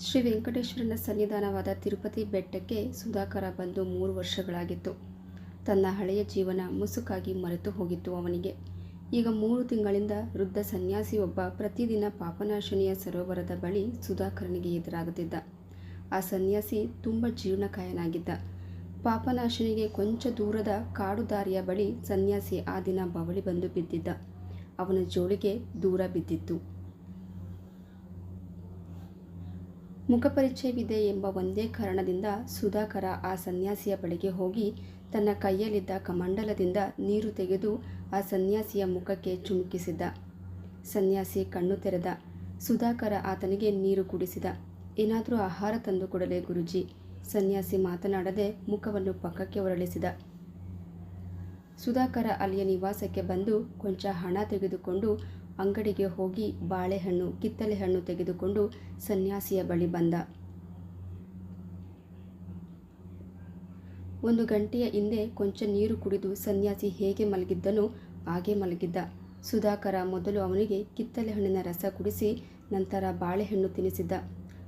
ಶ್ರೀ ವೆಂಕಟೇಶ್ವರನ ಸನ್ನಿಧಾನವಾದ ತಿರುಪತಿ ಬೆಟ್ಟಕ್ಕೆ ಸುಧಾಕರ ಬಂದು ಮೂರು ವರ್ಷಗಳಾಗಿತ್ತು. ತನ್ನ ಹಳೆಯ ಜೀವನ ಮುಸುಕಾಗಿ ಮರೆತು ಹೋಗಿತ್ತು ಅವನಿಗೆ. ಈಗ ಮೂರು ತಿಂಗಳಿಂದ ವೃದ್ಧ ಸನ್ಯಾಸಿಯೊಬ್ಬ ಪ್ರತಿದಿನ ಪಾಪನಾಶಿನಿಯ ಸರೋವರದ ಬಳಿ ಸುಧಾಕರನಿಗೆ ಎದುರಾಗುತ್ತಿದ್ದ. ಆ ಸನ್ಯಾಸಿ ತುಂಬ ಜೀರ್ಣಕಾಯನಾಗಿದ್ದ. ಪಾಪನಾಶಿನಿಗೆ ಕೊಂಚ ದೂರದ ಕಾಡು ದಾರಿಯ ಬಳಿ ಸನ್ಯಾಸಿ ಆ ದಿನ ಬವಳಿ ಬಂದು ಬಿದ್ದಿದ್ದ. ಅವನ ಜೋಳಿಗೆ ದೂರ ಬಿದ್ದಿತ್ತು. ಮುಖಪರಿಚಯವಿದೆ ಎಂಬ ಒಂದೇ ಕಾರಣದಿಂದ ಸುಧಾಕರ ಆ ಸನ್ಯಾಸಿಯ ಬಳಿಗೆ ಹೋಗಿ ತನ್ನ ಕೈಯಲ್ಲಿದ್ದ ಕಮಂಡಲದಿಂದ ನೀರು ತೆಗೆದು ಆ ಸನ್ಯಾಸಿಯ ಮುಖಕ್ಕೆ ಚುಮುಕಿಸಿದ್ದ ಸನ್ಯಾಸಿ ಕಣ್ಣು ತೆರೆದ. ಸುಧಾಕರ ಆತನಿಗೆ ನೀರು ಕುಡಿಸಿದ. ಏನಾದರೂ ಆಹಾರ ತಂದು ಕೊಡಲೇ ಗುರುಜಿ. ಸನ್ಯಾಸಿ ಮಾತನಾಡದೆ ಮುಖವನ್ನು ಪಕ್ಕಕ್ಕೆ ಹೊರಳಿಸಿದ ಸುಧಾಕರ ಅಲ್ಲಿಯ ನಿವಾಸಕ್ಕೆ ಬಂದು ಕೊಂಚ ಹಣ ತೆಗೆದುಕೊಂಡು ಅಂಗಡಿಗೆ ಹೋಗಿ ಬಾಳೆಹಣ್ಣು ಕಿತ್ತಲೆ ಹಣ್ಣು ತೆಗೆದುಕೊಂಡು ಸನ್ಯಾಸಿಯ ಬಳಿ ಬಂದ. ಒಂದು ಗಂಟೆಯ ಹಿಂದೆ ಕೊಂಚ ನೀರು ಕುಡಿದು ಸನ್ಯಾಸಿ ಹೇಗೆ ಮಲಗಿದ್ದನೋ ಹಾಗೆ ಮಲಗಿದ್ದ. ಸುಧಾಕರ ಮೊದಲು ಅವನಿಗೆ ಕಿತ್ತಲೆ ಹಣ್ಣಿನ ರಸ ಕುಡಿಸಿ, ನಂತರ ಬಾಳೆಹಣ್ಣು ತಿನ್ನಿಸಿದ್ದ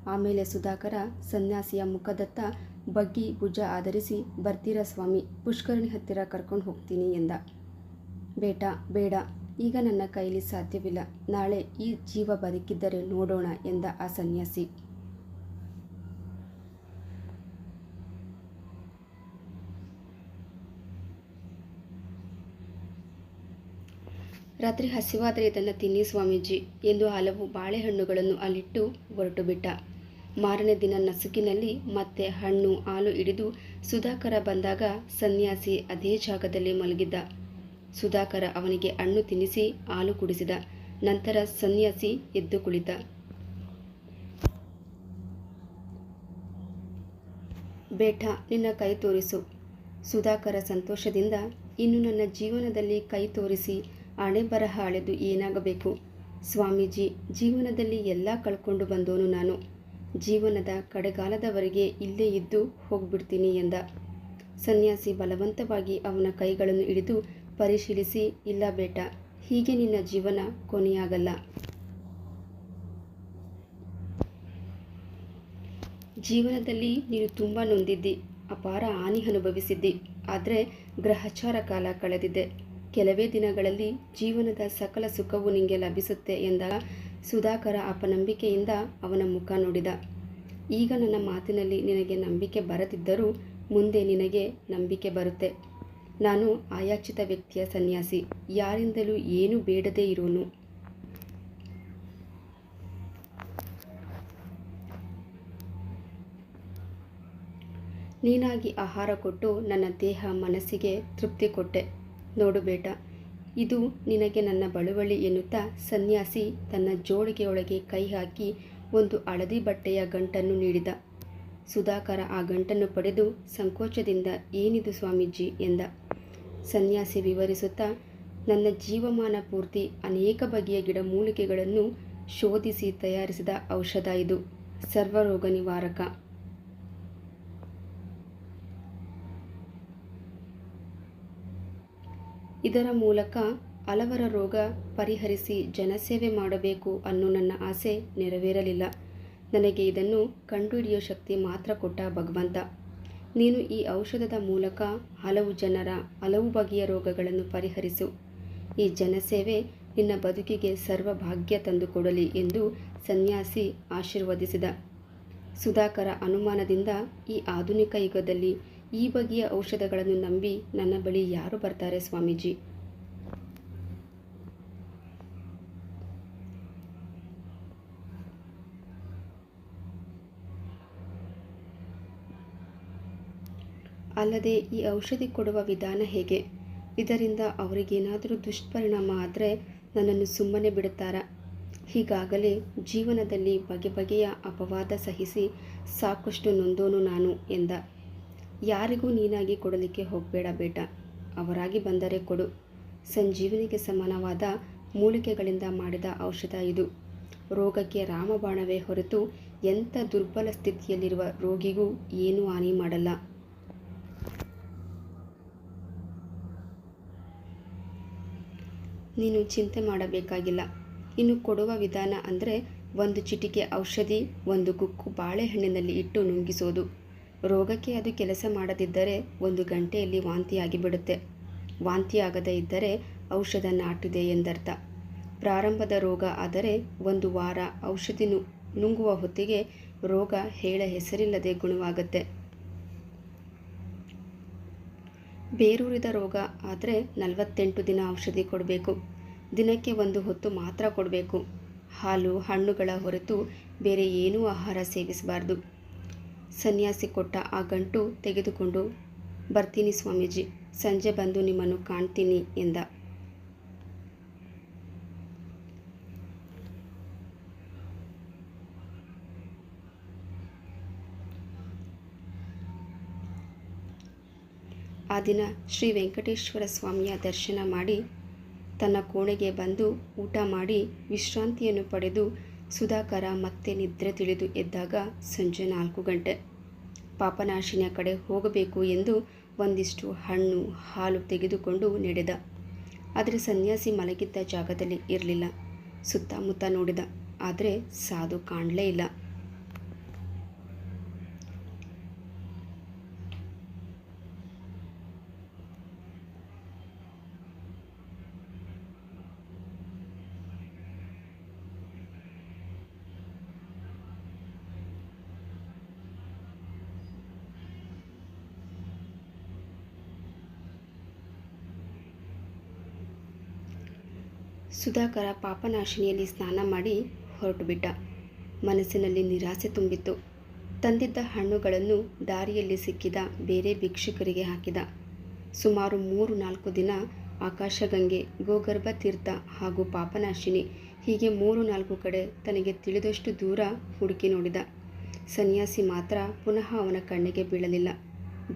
ಆಮೇಲೆ ಸುಧಾಕರ ಸನ್ಯಾಸಿಯ ಮುಖದತ್ತ ಬಗ್ಗಿ ಭುಜ ಆಧರಿಸಿ, ಬರ್ತೀರಾ ಸ್ವಾಮಿ, ಪುಷ್ಕರಣಿ ಹತ್ತಿರ ಕರ್ಕೊಂಡು ಹೋಗ್ತೀನಿ ಎಂದ. ಬೇಟ, ಬೇಡ ಈಗ ನನ್ನ ಕೈಲಿ ಸಾಧ್ಯವಿಲ್ಲ. ನಾಳೆ ಈ ಜೀವ ಬದುಕಿದ್ದರೆ ನೋಡೋಣ ಎಂದ ಆ ಸನ್ಯಾಸಿ. ರಾತ್ರಿ ಹಸಿವಾದರೆ ಇದನ್ನು ತಿನ್ನಿ ಸ್ವಾಮೀಜಿ ಎಂದು ಹಲವು ಬಾಳೆಹಣ್ಣುಗಳನ್ನು ಅಲ್ಲಿಟ್ಟು ಹೊರಟು ಬಿಟ್ಟ ಮಾರನೇ ದಿನ ನಸುಕಿನಲ್ಲಿ ಮತ್ತೆ ಹಣ್ಣು ಹಾಲು ಹಿಡಿದು ಸುಧಾಕರ ಬಂದಾಗ ಸನ್ಯಾಸಿ ಅದೇ ಜಾಗದಲ್ಲಿ ಮಲಗಿದ್ದ. ಸುಧಾಕರ ಅವನಿಗೆ ಹಣ್ಣು ತಿನ್ನಿಸಿ ಹಾಲು ಕುಡಿಸಿದ. ನಂತರ ಸನ್ಯಾಸಿ ಎದ್ದು ಕುಳಿತ. ಬೇಟ, ನಿನ್ನ ಕೈ ತೋರಿಸು. ಸುಧಾಕರ ಸಂತೋಷದಿಂದ, ಇನ್ನು ನನ್ನ ಜೀವನದಲ್ಲಿ ಕೈ ತೋರಿಸಿ ಹಣೆ ಬರಹ ಅಳೆದು ಏನಾಗಬೇಕು? ಸ್ವಾಮೀಜಿ, ಜೀವನದಲ್ಲಿ ಎಲ್ಲ ಕಳ್ಕೊಂಡು ಬಂದೋನು ನಾನು. ಜೀವನದ ಕಡೆಗಾಲದವರೆಗೆ ಇಲ್ಲೇ ಇದ್ದು ಹೋಗ್ಬಿಡ್ತೀನಿ ಎಂದ. ಸನ್ಯಾಸಿ ಬಲವಂತವಾಗಿ ಅವನ ಕೈಗಳನ್ನು ಹಿಡಿದು ಪರಿಶೀಲಿಸಿ, ಇಲ್ಲ ಬೇಟ, ಹೀಗೆ ನಿನ್ನ ಜೀವನ ಕೊನೆಯಾಗಲ್ಲ. ಜೀವನದಲ್ಲಿ ನೀನು ತುಂಬ ನೊಂದಿದ್ದಿ, ಅಪಾರ ಹಾನಿ ಅನುಭವಿಸಿದ್ದಿ, ಆದರೆ ಗ್ರಹಚಾರ ಕಾಲ ಕಳೆದಿದೆ. ಕೆಲವೇ ದಿನಗಳಲ್ಲಿ ಜೀವನದ ಸಕಲ ಸುಖವು ನಿಮಗೆ ಲಭಿಸುತ್ತೆ ಎಂದಾಗ ಸುಧಾಕರ ಅಪನಂಬಿಕೆಯಿಂದ ಅವನ ಮುಖ ನೋಡಿದ. ಈಗ ನನ್ನ ಮಾತಿನಲ್ಲಿ ನಿನಗೆ ನಂಬಿಕೆ ಬರದಿದ್ದರೂ ಮುಂದೆ ನಿನಗೆ ನಂಬಿಕೆ ಬರುತ್ತೆ. ನಾನು ಆಯಾಚಿತ ವ್ಯಕ್ತಿಯ ಸನ್ಯಾಸಿ. ಯಾರಿಂದಲೂ ಏನೂ ಬೇಡದೇ ಇರೋನು. ನೀನಾಗಿ ಆಹಾರ ಕೊಟ್ಟು ನನ್ನ ದೇಹ ಮನಸ್ಸಿಗೆ ತೃಪ್ತಿ ಕೊಟ್ಟೆ. ನೋಡು ಬೇಟ, ಇದು ನಿನಗೆ ನನ್ನ ಬಳುವಳಿ ಎನ್ನುತ್ತಾ ಸನ್ಯಾಸಿ ತನ್ನ ಜೋಳಿಗೆಯೊಳಗೆ ಕೈ ಹಾಕಿ ಒಂದು ಹಳದಿ ಬಟ್ಟೆಯ ಗಂಟನ್ನು ನೀಡಿದ. ಸುಧಾಕರ ಆ ಗಂಟನ್ನು ಪಡೆದು ಸಂಕೋಚದಿಂದ ಏನಿದು ಸ್ವಾಮೀಜಿ? ಎಂದ. ಸನ್ಯಾಸಿ ವಿವರಿಸುತ್ತಾ, ನನ್ನ ಜೀವಮಾನ ಪೂರ್ತಿ ಅನೇಕ ಬಗೆಯ ಗಿಡಮೂಲಿಕೆಗಳನ್ನು ಶೋಧಿಸಿ ತಯಾರಿಸಿದ ಔಷಧ ಇದು. ಸರ್ವರೋಗ ನಿವಾರಕ. ಇದರ ಮೂಲಕ ಹಲವರ ರೋಗ ಪರಿಹರಿಸಿ ಜನಸೇವೆ ಮಾಡಬೇಕು ಅನ್ನೋ ನನ್ನ ಆಸೆ ನೆರವೇರಲಿಲ್ಲ. ನನಗೆ ಇದನ್ನು ಕಂಡುಹಿಡಿಯೋ ಶಕ್ತಿ ಮಾತ್ರ ಕೊಟ್ಟ ಭಗವಂತ. ನೀನು ಈ ಔಷಧದ ಮೂಲಕ ಹಲವು ಜನರ ಹಲವು ಬಗೆಯ ರೋಗಗಳನ್ನು ಪರಿಹರಿಸು. ಈ ಜನಸೇವೆ ನಿನ್ನ ಬದುಕಿಗೆ ಸರ್ವ ಭಾಗ್ಯ ತಂದುಕೊಡಲಿ ಎಂದು ಸನ್ಯಾಸಿ ಆಶೀರ್ವದಿಸಿದ. ಸುಧಾಕರ ಅನುಮಾನದಿಂದ ಈ ಆಧುನಿಕ ಯುಗದಲ್ಲಿ ಈ ಬಗೆಯ ಔಷಧಗಳನ್ನು ನಂಬಿ ನನ್ನ ಬಳಿ ಯಾರು ಬರ್ತಾರೆ ಸ್ವಾಮೀಜಿ? ಅಲ್ಲದೆ ಈ ಔಷಧಿ ಕೊಡುವ ವಿಧಾನ ಹೇಗೆ? ಇದರಿಂದ ಅವರಿಗೇನಾದರೂ ದುಷ್ಪರಿಣಾಮ ಆದರೆ ನನ್ನನ್ನು ಸುಮ್ಮನೆ ಬಿಡುತ್ತಾರಾ? ಹೀಗಾಗಲೇ ಜೀವನದಲ್ಲಿ ಬಗೆ ಬಗೆಯ ಅಪವಾದ ಸಹಿಸಿ ಸಾಕಷ್ಟು ನೊಂದೋನು ನಾನು ಎಂದ. ಯಾರಿಗೂ ನೀನಾಗಿ ಕೊಡಲಿಕ್ಕೆ ಹೋಗಬೇಡ ಬೇಟ. ಅವರಾಗಿ ಬಂದರೆ ಕೊಡು. ಸಂಜೀವನಿಗೆ ಸಮಾನವಾದ ಮೂಲಿಕೆಗಳಿಂದ ಮಾಡಿದ ಔಷಧ ಇದು. ರೋಗಕ್ಕೆ ರಾಮಬಾಣವೇ ಹೊರತು ಎಂಥ ದುರ್ಬಲ ಸ್ಥಿತಿಯಲ್ಲಿರುವ ರೋಗಿಗೂ ಏನೂ ಹಾನಿ ಮಾಡಲ್ಲ. ನೀನು ಚಿಂತೆ ಮಾಡಬೇಕಾಗಿಲ್ಲ. ಇನ್ನು ಕೊಡುವ ವಿಧಾನ ಅಂದರೆ ಒಂದು ಚಿಟಿಕೆ ಔಷಧಿ, ಒಂದು ಕುಕ್ಕು ಬಾಳೆಹಣ್ಣಿನಲ್ಲಿ ಇಟ್ಟು ನುಂಗಿಸೋದು. ರೋಗಕ್ಕೆ ಅದು ಕೆಲಸ ಮಾಡದಿದ್ದರೆ ಒಂದು ಗಂಟೆಯಲ್ಲಿ ವಾಂತಿಯಾಗಿ ಬಿಡುತ್ತೆ ವಾಂತಿಯಾಗದೇ ಇದ್ದರೆ ಔಷಧ ನಾಟಿದೆ ಎಂದರ್ಥ. ಪ್ರಾರಂಭದ ರೋಗ ಆದರೆ ಒಂದು ವಾರ ಔಷಧಿ ನುಂಗುವ ಹೊತ್ತಿಗೆ ರೋಗ ಹೇಳ ಹೆಸರಿಲ್ಲದೆ ಗುಣವಾಗುತ್ತೆ. ಬೇರೂರಿದ ರೋಗ ಆದರೆ ನಲವತ್ತೆಂಟು ದಿನ ಔಷಧಿ ಕೊಡಬೇಕು. ದಿನಕ್ಕೆ ಒಂದು ಹೊತ್ತು ಮಾತ್ರ ಕೊಡಬೇಕು. ಹಾಲು, ಹಣ್ಣುಗಳ ಹೊರತು ಬೇರೆ ಏನೂ ಆಹಾರ ಸೇವಿಸಬಾರ್ದು. ಸನ್ಯಾಸಿ ಕೊಟ್ಟ ಆ ಗಂಟು ತೆಗೆದುಕೊಂಡು, ಬರ್ತೀನಿ ಸ್ವಾಮೀಜಿ, ಸಂಜೆ ಬಂದು ನಿಮ್ಮನ್ನು ಕಾಣ್ತೀನಿ ಎಂದ. ಆ ದಿನ ಶ್ರೀ ವೆಂಕಟೇಶ್ವರ ಸ್ವಾಮಿಯ ದರ್ಶನ ಮಾಡಿ ತನ್ನ ಕೋಣೆಗೆ ಬಂದು ಊಟ ಮಾಡಿ ವಿಶ್ರಾಂತಿಯನ್ನು ಪಡೆದು ಸುಧಾಕರ ಮತ್ತೆ ನಿದ್ರೆ ತಿಳಿದು ಎದ್ದಾಗ ಸಂಜೆ ನಾಲ್ಕು ಗಂಟೆ. ಪಾಪನಾಶಿನ ಕಡೆ ಹೋಗಬೇಕು ಎಂದು ಒಂದಿಷ್ಟು ಹಣ್ಣು, ಹಾಲು ತೆಗೆದುಕೊಂಡು ನಡೆದ. ಆದರೆ ಸನ್ಯಾಸಿ ಮಲಗಿದ್ದ ಜಾಗದಲ್ಲಿ ಇರಲಿಲ್ಲ. ಸುತ್ತಮುತ್ತ ನೋಡಿದ. ಆದರೆ ಸಾಧು ಕಾಣಲೇ ಇಲ್ಲ. ಸುಧಾಕರ ಪಾಪನಾಶಿನಿಯಲ್ಲಿ ಸ್ನಾನ ಮಾಡಿ ಹೊರಟು ಬಿಟ್ಟ ಮನಸ್ಸಿನಲ್ಲಿ ನಿರಾಸೆ ತುಂಬಿತ್ತು. ತಂದಿದ್ದ ಹಣ್ಣುಗಳನ್ನು ದಾರಿಯಲ್ಲಿ ಸಿಕ್ಕಿದ ಬೇರೆ ಭಿಕ್ಷುಕರಿಗೆ ಹಾಕಿದ. ಸುಮಾರು ಮೂರು ನಾಲ್ಕು ದಿನ ಆಕಾಶಗಂಗೆ, ಗೋಗರ್ಭ ತೀರ್ಥ ಹಾಗೂ ಪಾಪನಾಶಿನಿ, ಹೀಗೆ ಮೂರು ನಾಲ್ಕು ಕಡೆ ತನಗೆ ತಿಳಿದಷ್ಟು ದೂರ ಹುಡುಕಿ ನೋಡಿದ. ಸನ್ಯಾಸಿ ಮಾತ್ರ ಪುನಃ ಅವನ ಕಣ್ಣಿಗೆ ಬೀಳಲಿಲ್ಲ.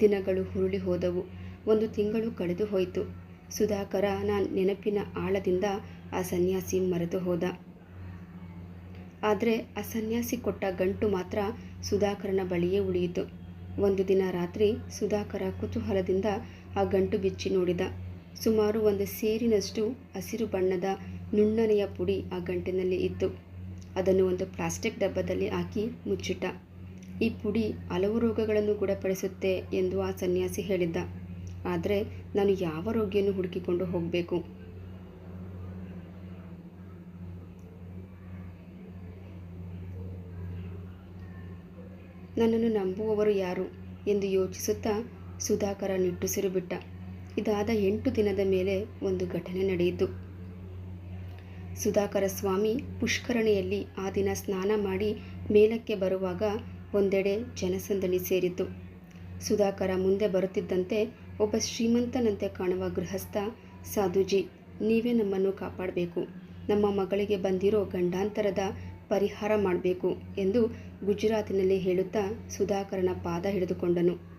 ದಿನಗಳು ಹುರುಳಿ ಹೋದವು. ಒಂದು ತಿಂಗಳು ಕಳೆದು ಹೋಯಿತು. ಸುಧಾಕರನ ನೆನಪಿನ ಆಳದಿಂದ ಆ ಸನ್ಯಾಸಿ ಮರೆತು ಹೋದ. ಆದರೆ ಆ ಸನ್ಯಾಸಿ ಕೊಟ್ಟ ಗಂಟು ಮಾತ್ರ ಸುಧಾಕರನ ಬಳಿಯೇ ಉಳಿಯಿತು. ಒಂದು ದಿನ ರಾತ್ರಿ ಸುಧಾಕರ ಕುತೂಹಲದಿಂದ ಆ ಗಂಟು ಬಿಚ್ಚಿ ನೋಡಿದ. ಸುಮಾರು ಒಂದು ಸೇರಿನಷ್ಟು ಹಸಿರು ಬಣ್ಣದ ನುಣ್ಣನೆಯ ಪುಡಿ ಆ ಗಂಟಿನಲ್ಲಿ ಇತ್ತು. ಅದನ್ನು ಒಂದು ಪ್ಲಾಸ್ಟಿಕ್ ಡಬ್ಬದಲ್ಲಿ ಹಾಕಿ ಮುಚ್ಚಿಟ್ಟ. ಈ ಪುಡಿ ಹಲವು ರೋಗಗಳನ್ನು ಗುಣಪಡಿಸುತ್ತೆ ಎಂದು ಆ ಸನ್ಯಾಸಿ ಹೇಳಿದ್ದ. ಆದರೆ ನಾನು ಯಾವ ರೋಗಿಯನ್ನು ಹುಡುಕಿಕೊಂಡು ಹೋಗಬೇಕು? ನನ್ನನ್ನು ನಂಬುವವರು ಯಾರು? ಎಂದು ಯೋಚಿಸುತ್ತಾ ಸುಧಾಕರ ನಿಟ್ಟುಸಿರು ಬಿಟ್ಟ. ಇದಾದ ಎಂಟು ದಿನದ ಮೇಲೆ ಒಂದು ಘಟನೆ ನಡೆಯಿತು. ಸುಧಾಕರ ಸ್ವಾಮಿ ಪುಷ್ಕರಣಿಯಲ್ಲಿ ಆ ದಿನ ಸ್ನಾನ ಮಾಡಿ ಮೇಲಕ್ಕೆ ಬರುವಾಗ ಒಂದೆಡೆ ಜನಸಂದಣಿ ಸೇರಿತು ಸುಧಾಕರ ಮುಂದೆ ಬರುತ್ತಿದ್ದಂತೆ ಒಬ್ಬ ಶ್ರೀಮಂತನಂತೆ ಕಾಣುವ ಗೃಹಸ್ಥ ಸಾಧುಜಿ, ನೀವೇ ನಮ್ಮನ್ನು ಕಾಪಾಡಬೇಕು. ನಮ್ಮ ಮಗಳಿಗೆ ಬಂದಿರೋ ಗಂಡಾಂತರದ ಪರಿಹಾರ ಮಾಡಬೇಕು ಎಂದು ಗುಜರಾತಿನಲ್ಲಿ ಹೇಳುತ್ತಾ ಸುಧಾಕರನ ಪಾದ ಹಿಡಿದುಕೊಂಡನು.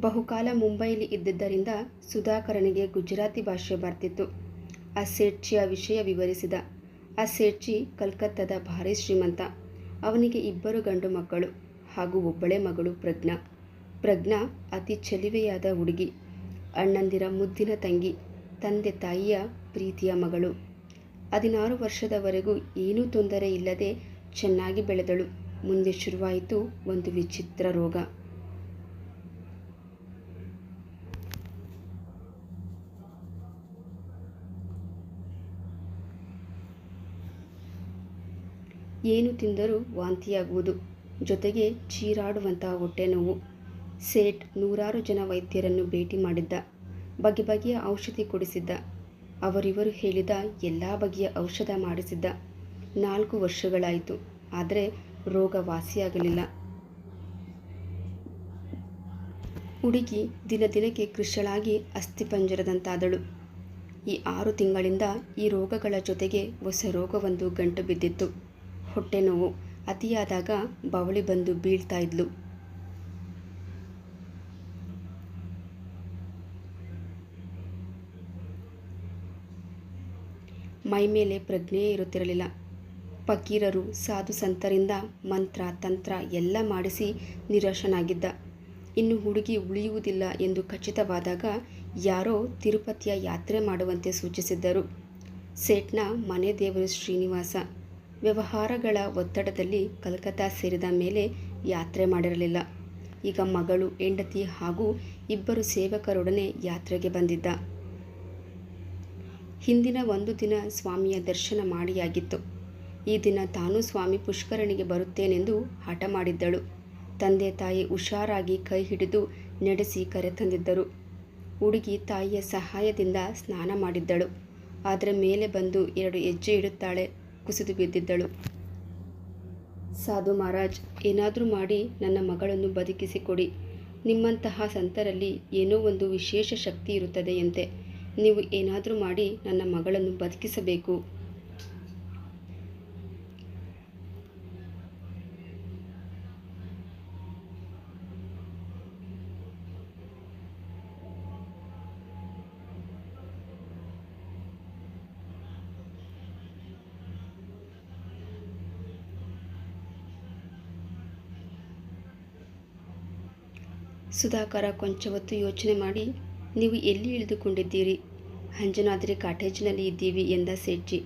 ಬಹುಕಾಲ ಮುಂಬೈಲಿ ಇದ್ದಿದ್ದರಿಂದ ಸುಧಾಕರನಿಗೆ ಗುಜರಾತಿ ಭಾಷೆ ಬರ್ತಿತ್ತು. ಆ ಸೇಠ್ಜಿಯ ವಿಷಯ ವಿವರಿಸಿದ. ಆ ಸೇಠ್ಜಿ ಕಲ್ಕತ್ತಾದ ಭಾರಿ ಶ್ರೀಮಂತ. ಅವನಿಗೆ ಇಬ್ಬರು ಗಂಡು ಮಕ್ಕಳು. ಹಾಗೂ ಒಬ್ಬಳೇ ಮಗಳು ಪ್ರಜ್ಞಾ. ಪ್ರಜ್ಞಾ ಅತಿ ಚೆಲುವೆಯಾದ ಹುಡುಗಿ. ಅಣ್ಣಂದಿರ ಮುದ್ದಿನ ತಂಗಿ, ತಂದೆ ತಾಯಿಯ ಪ್ರೀತಿಯ ಮಗಳು. ಹದಿನಾರು ವರ್ಷದವರೆಗೂ ಏನೂ ತೊಂದರೆ ಇಲ್ಲದೆ ಚೆನ್ನಾಗಿ ಬೆಳೆದಳು. ಮುಂದೆ ಶುರುವಾಯಿತು ಒಂದು ವಿಚಿತ್ರ ರೋಗ. ಏನು ತಿಂದರೂ ವಾಂತಿಯಾಗುವುದು. ಜೊತೆಗೆ ಚೀರಾಡುವಂತಹ ಹೊಟ್ಟೆ ನೋವು ಸೇಠ್ ನೂರಾರು ಜನ ವೈದ್ಯರನ್ನು ಭೇಟಿ ಮಾಡಿದ್ದ, ಬಗೆ ಬಗೆಯ ಔಷಧಿ ಕೊಡಿಸಿದ್ದ. ಅವರಿವರು ಹೇಳಿದ ಎಲ್ಲ ಬಗೆಯ ಔಷಧ ಮಾಡಿಸಿದ್ದ. ನಾಲ್ಕು ವರ್ಷಗಳಾಯಿತು, ಆದರೆ ರೋಗ ವಾಸಿಯಾಗಲಿಲ್ಲ ಹುಡುಗಿ ದಿನ ದಿನಕ್ಕೆ ಕೃಷಳಾಗಿ ಅಸ್ಥಿಪಂಜರದಂತಾದಳು ಈ ಆರು ತಿಂಗಳಿಂದ ಈ ರೋಗಗಳ ಜೊತೆಗೆ ಹೊಸ ರೋಗವೊಂದು ಗಂಟು ಬಿದ್ದಿತ್ತು. ಹೊಟ್ಟೆ ನೋವು ಅತಿಯಾದಾಗ ಬವಳಿ ಬಂದು ಬೀಳ್ತಾ ಇದ್ಲು. ಮೈಮೇಲೆ ಪ್ರಜ್ಞೆಯೇ ಇರುತ್ತಿರಲಿಲ್ಲ. ಫಕೀರರು ಸಾಧು ಸಂತರಿಂದ ಮಂತ್ರ, ತಂತ್ರ ಎಲ್ಲ ಮಾಡಿಸಿ ನಿರಾಶನಾಗಿದ್ದ. ಇನ್ನು ಹುಡುಗಿ ಉಳಿಯುವುದಿಲ್ಲ ಎಂದು ಖಚಿತವಾದಾಗ ಯಾರೋ ತಿರುಪತಿಯ ಯಾತ್ರೆ ಮಾಡುವಂತೆ ಸೂಚಿಸಿದ್ದರು. ಸೇಟ್ನ ಮನೆ ದೇವರು ಶ್ರೀನಿವಾಸ. ವ್ಯವಹಾರಗಳ ಒತ್ತಡದಲ್ಲಿ ಕಲ್ಕತ್ತಾ ಸೇರಿದ ಮೇಲೆ ಯಾತ್ರೆ ಮಾಡಿರಲಿಲ್ಲ. ಈಗ ಮಗಳು, ಹೆಂಡತಿ ಹಾಗೂ ಇಬ್ಬರು ಸೇವಕರೊಡನೆ ಯಾತ್ರೆಗೆ ಬಂದಿದ್ದ. ಹಿಂದಿನ ಒಂದು ದಿನ ಸ್ವಾಮಿಯ ದರ್ಶನ ಮಾಡಿಯಾಗಿತ್ತು. ಈ ದಿನ ತಾನು ಸ್ವಾಮಿ ಪುಷ್ಕರಣಿಗೆ ಬರುತ್ತೇನೆಂದು ಹಠ ಮಾಡಿದ್ದಳು. ತಂದೆ ತಾಯಿ ಹುಷಾರಾಗಿ ಕೈ ಹಿಡಿದು ನಡೆಸಿ ಕರೆತಂದಿದ್ದರು ಹುಡುಗಿ ತಾಯಿಯ ಸಹಾಯದಿಂದ ಸ್ನಾನ ಮಾಡಿದ್ದಳು. ಆದರೆ ಮೇಲೆ ಬಂದು ಎರಡು ಹೆಜ್ಜೆ ಇಡುತ್ತಾಳೆ. ಕುಸಿದು ಬಿದ್ದಿದ್ದಳು. ಸಾಧು ಮಹಾರಾಜ್, ಏನಾದರೂ ಮಾಡಿ ನನ್ನ ಮಗಳನ್ನು ಬದುಕಿಸಿಕೊಡಿ. ನಿಮ್ಮಂತಹ ಸಂತರಲ್ಲಿ ಏನೋ ಒಂದು ವಿಶೇಷ ಶಕ್ತಿ ಇರುತ್ತದೆಯಂತೆ ನೀವು ಏನಾದರೂ ಮಾಡಿ ನನ್ನ ಮಗಳನ್ನು ಬದುಕಿಸಬೇಕು. ಸುಧಾಕರ ಕೊಂಚ ಹೊತ್ತು ಯೋಚನೆ ಮಾಡಿ, ನೀವು ಎಲ್ಲಿ ಇಳಿದುಕೊಂಡಿದ್ದೀರಿ? ಅಂಜನಾದ್ರಿ ಕಾಟೇಜ್ನಲ್ಲಿ ಇದ್ದೀವಿ ಎಂದ ಸೇಠ್ಜಿ.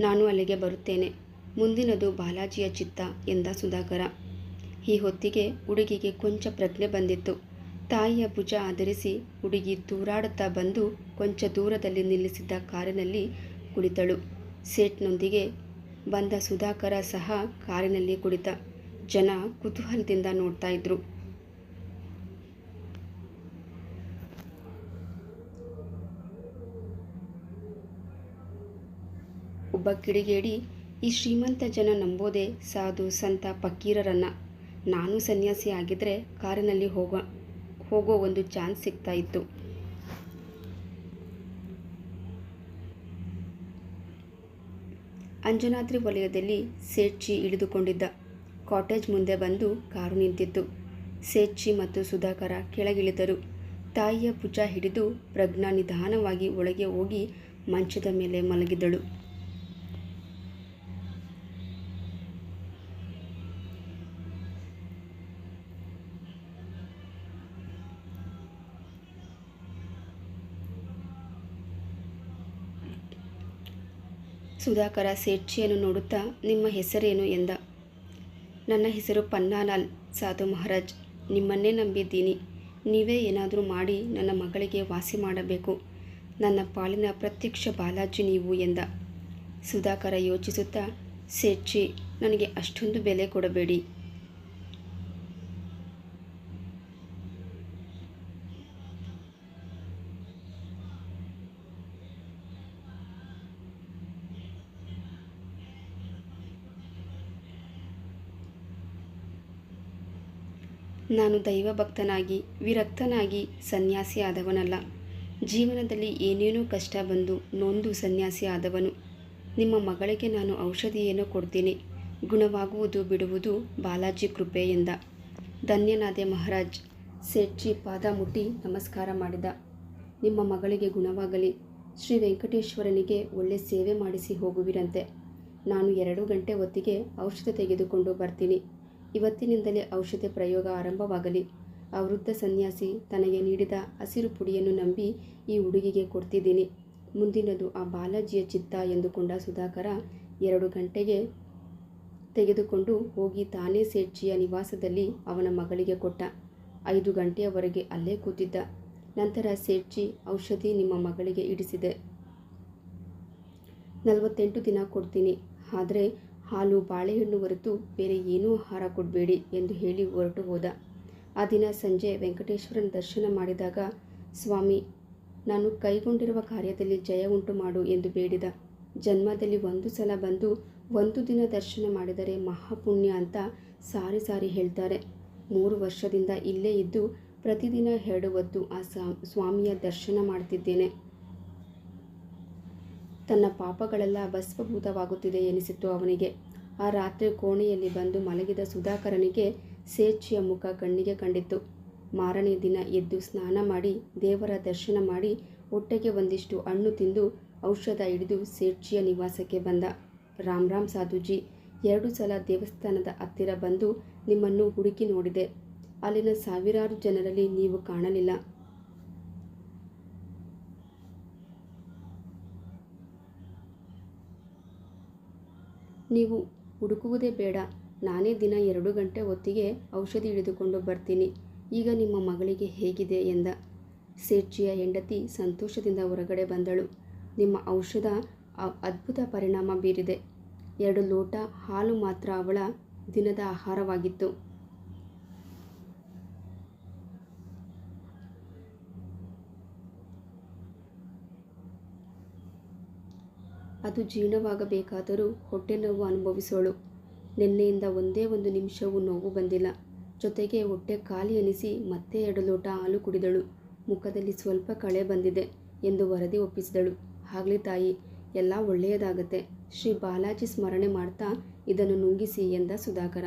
ನಾನು ಅಲ್ಲಿಗೆ ಬರುತ್ತೇನೆ. ಮುಂದಿನದು ಬಾಲಾಜಿಯ ಚಿತ್ತ ಎಂದ ಸುಧಾಕರ. ಈ ಹೊತ್ತಿಗೆ ಹುಡುಗಿಗೆ ಕೊಂಚ ಪ್ರಜ್ಞೆ ಬಂದಿತ್ತು. ತಾಯಿಯ ಭುಜ ಆಧರಿಸಿ ಹುಡುಗಿ ದೂರಾಡುತ್ತಾ ಬಂದು ಕೊಂಚ ದೂರದಲ್ಲಿ ನಿಲ್ಲಿಸಿದ್ದ ಕಾರಿನಲ್ಲಿ ಕುಳಿತಳು. ಸೇಟ್ನೊಂದಿಗೆ ಬಂದ ಸುಧಾಕರ ಸಹ ಕಾರಿನಲ್ಲಿ ಕುಳಿತ. ಜನ ಕುತೂಹಲದಿಂದ ನೋಡ್ತಾ ಇದ್ರು. ಒಬ್ಬ ಕಿಡಿಗೇಡಿ, ಈ ಶ್ರೀಮಂತ ಜನ ನಂಬೋದೇ ಸಾಧು ಸಂತ ಫಕೀರರನ್ನ. ನಾನು ಸನ್ಯಾಸಿ ಆಗಿದ್ದರೆ ಕಾರಿನಲ್ಲಿ ಹೋಗೋ ಹೋಗೋ ಒಂದು ಚಾನ್ಸ್ ಸಿಗ್ತಾ ಇತ್ತು. ಅಂಜನಾದ್ರಿ ವಲಯದಲ್ಲಿ ಸೇಚ್ಚಿ ಇಳಿದುಕೊಂಡಿದ್ದ. ಕಾಟೇಜ್ ಮುಂದೆ ಬಂದು ಕಾರು ನಿಂತಿತ್ತು. ಸೇಚ್ಚಿ ಮತ್ತು ಸುಧಾಕರ ಕೆಳಗಿಳಿದರು. ತಾಯಿಯ ಭುಜ ಹಿಡಿದು ಪ್ರಜ್ಞಾ ನಿಧಾನವಾಗಿ ಒಳಗೆ ಹೋಗಿ ಮಂಚದ ಮೇಲೆ ಮಲಗಿದಳು ಸುಧಾಕರ ಸೇಠ್ಜಿಯನ್ನು ನೋಡುತ್ತಾ, ನಿಮ್ಮ ಹೆಸರೇನು ಎಂದ? ನನ್ನ ಹೆಸರು ಪನ್ನಾಲಾಲ್ ಸಾಧು ಮಹಾರಾಜ್. ನಿಮ್ಮನ್ನೇ ನಂಬಿದ್ದೀನಿ. ನೀವೇ ಏನಾದರೂ ಮಾಡಿ ನನ್ನ ಮಗಳಿಗೆ ವಾಸಿ ಮಾಡಬೇಕು. ನನ್ನ ಪಾಲಿನ ಪ್ರತ್ಯಕ್ಷ ಬಾಲಾಜಿ ನೀವು ಎಂದ. ಸುಧಾಕರ ಯೋಚಿಸುತ್ತಾ ಸೇಠ್ಜಿ ನನಗೆ ಅಷ್ಟೊಂದು ಬೆಲೆ ಕೊಡಬೇಡಿ. ನಾನು ದೈವ ಭಕ್ತನಾಗಿ ವಿರಕ್ತನಾಗಿ ಸನ್ಯಾಸಿ ಆದವನಲ್ಲ. ಜೀವನದಲ್ಲಿ ಏನೇನೋ ಕಷ್ಟ ಬಂದು ನೊಂದು ಸನ್ಯಾಸಿ ಆದವನು. ನಿಮ್ಮ ಮಗಳಿಗೆ ನಾನು ಔಷಧಿಯೇನೋ ಕೊಡ್ತೀನಿ. ಗುಣವಾಗುವುದು ಬಿಡುವುದು ಬಾಲಾಜಿ ಕೃಪೆ ಎಂದ. ಧನ್ಯನಾದೆ ಮಹಾರಾಜ್. ಸೇಠ್ಜಿ ಪಾದ ಮುಟ್ಟಿ ನಮಸ್ಕಾರ ಮಾಡಿದ. ನಿಮ್ಮ ಮಗಳಿಗೆ ಗುಣವಾಗಲಿ. ಶ್ರೀ ವೆಂಕಟೇಶ್ವರನಿಗೆ ಒಳ್ಳೆ ಸೇವೆ ಮಾಡಿಸಿ ಹೋಗುವಿರಂತೆ. ನಾನು ಎರಡು ಗಂಟೆ ಹೊತ್ತಿಗೆ ಔಷಧ ತೆಗೆದುಕೊಂಡು ಬರ್ತೀನಿ. ಇವತ್ತಿನಿಂದಲೇ ಔಷಧ ಪ್ರಯೋಗ ಆರಂಭವಾಗಲಿ. ಆ ವೃದ್ಧ ಸನ್ಯಾಸಿ ತನಗೆ ನೀಡಿದ ಹಸಿರು ಪುಡಿಯನ್ನು ನಂಬಿ ಈ ಹುಡುಗಿಗೆ ಕೊಡ್ತಿದ್ದೀನಿ. ಮುಂದಿನದು ಆ ಬಾಲಾಜಿಯ ಚಿತ್ತ ಎಂದುಕೊಂಡ ಸುಧಾಕರ ಎರಡು ಗಂಟೆಗೆ ತೆಗೆದುಕೊಂಡು ಹೋಗಿ ತಾನೇ ಸೇಠ್ಜಿಯ ನಿವಾಸದಲ್ಲಿ ಅವನ ಮಗಳಿಗೆ ಕೊಟ್ಟ. ಐದು ಗಂಟೆಯವರೆಗೆ ಅಲ್ಲೇ ಕೂತಿದ್ದ. ನಂತರ ಸೇಠ್ಜಿ ಔಷಧಿ ನಿಮ್ಮ ಮಗಳಿಗೆ ಇಡಿಸಿದೆ. ನಲವತ್ತೆಂಟು ದಿನ ಕೊಡ್ತೀನಿ. ಆದರೆ ಹಾಲು ಬಾಳೆಹಣ್ಣು ಹೊರತು ಬೇರೆ ಏನೂ ಆಹಾರ ಕೊಡಬೇಡಿ ಎಂದು ಹೇಳಿ ಹೊರಟು ಹೋದ. ಆ ದಿನ ಸಂಜೆ ವೆಂಕಟೇಶ್ವರನ ದರ್ಶನ ಮಾಡಿದಾಗ, ಸ್ವಾಮಿ, ನಾನು ಕೈಗೊಂಡಿರುವ ಕಾರ್ಯದಲ್ಲಿ ಜಯ ಉಂಟು ಮಾಡು ಎಂದು ಬೇಡಿದ. ಜನ್ಮದಲ್ಲಿ ಒಂದು ಸಲ ಬಂದು ಒಂದು ದಿನ ದರ್ಶನ ಮಾಡಿದರೆ ಮಹಾಪುಣ್ಯ ಅಂತ ಸಾರಿ ಸಾರಿ ಹೇಳ್ತಾರೆ. ಮೂರು ವರ್ಷದಿಂದ ಇಲ್ಲೇ ಇದ್ದು ಪ್ರತಿದಿನ ಎರಡು ಹೊತ್ತು ಆ ಸ್ವಾಮಿಯ ದರ್ಶನ ಮಾಡ್ತಿದ್ದೇನೆ. ತನ್ನ ಪಾಪಗಳೆಲ್ಲ ಭಸ್ಮಭೂತವಾಗುತ್ತಿದೆ ಎನಿಸಿತು ಅವನಿಗೆ. ಆ ರಾತ್ರಿ ಕೋಣೆಯಲ್ಲಿ ಬಂದು ಮಲಗಿದ ಸುಧಾಕರನಿಗೆ ಸೇಚಿಯ ಮುಖ ಕಣ್ಣಿಗೆ ಕಂಡಿತ್ತು. ಮಾರನೇ ದಿನ ಎದ್ದು ಸ್ನಾನ ಮಾಡಿ, ದೇವರ ದರ್ಶನ ಮಾಡಿ, ಹೊಟ್ಟೆಗೆ ಒಂದಿಷ್ಟು ಹಣ್ಣು ತಿಂದು ಔಷಧ ಹಿಡಿದು ಸೇಠ್ಜಿಯ ನಿವಾಸಕ್ಕೆ ಬಂದ. ರಾಮ್ ರಾಮ್ ಸಾಧುಜಿ, ಎರಡು ಸಲ ದೇವಸ್ಥಾನದ ಹತ್ತಿರ ಬಂದು ನಿಮ್ಮನ್ನು ಹುಡುಕಿ ನೋಡಿದೆ. ಅಲ್ಲಿನ ಸಾವಿರಾರು ಜನರಲ್ಲಿ ನೀವು ಕಾಣಲಿಲ್ಲ. ನೀವು ಹುಡುಕುವುದೇ ಬೇಡ. ನಾನೇ ದಿನ ಎರಡು ಗಂಟೆ ಹೊತ್ತಿಗೆ ಔಷಧಿ ಹಿಡಿದುಕೊಂಡು ಬರ್ತೀನಿ. ಈಗ ನಿಮ್ಮ ಮಗಳಿಗೆ ಹೇಗಿದೆ ಎಂದ. ಸೇಠ್ಜಿಯ ಹೆಂಡತಿ ಸಂತೋಷದಿಂದ ಹೊರಗಡೆ ಬಂದಳು. ನಿಮ್ಮ ಔಷಧ ಅದ್ಭುತ ಪರಿಣಾಮ ಬೀರಿದೆ. ಎರಡು ಲೋಟ ಹಾಲು ಮಾತ್ರ ಅವಳ ದಿನದ ಆಹಾರವಾಗಿತ್ತು. ಅದು ಜೀರ್ಣವಾಗಬೇಕಾದರೂ ಹೊಟ್ಟೆ ನೋವು ಅನುಭವಿಸೋಳು. ನಿನ್ನೆಯಿಂದ ಒಂದೇ ಒಂದು ನಿಮಿಷವೂ ನೋವು ಬಂದಿಲ್ಲ. ಜೊತೆಗೆ ಹೊಟ್ಟೆ ಖಾಲಿ ಎನಿಸಿ ಮತ್ತೆ ಎರಡು ಲೋಟ ಹಾಲು ಕುಡಿದಳು. ಮುಖದಲ್ಲಿ ಸ್ವಲ್ಪ ಕಳೆ ಬಂದಿದೆ ಎಂದು ವರದಿ ಒಪ್ಪಿಸಿದಳು. ಆಗಲಿ ತಾಯಿ, ಎಲ್ಲ ಒಳ್ಳೆಯದಾಗತ್ತೆ. ಶ್ರೀ ಬಾಲಾಜಿ ಸ್ಮರಣೆ ಮಾಡ್ತಾ ಇದನ್ನು ನುಂಗಿಸಿ ಎಂದ ಸುಧಾಕರ.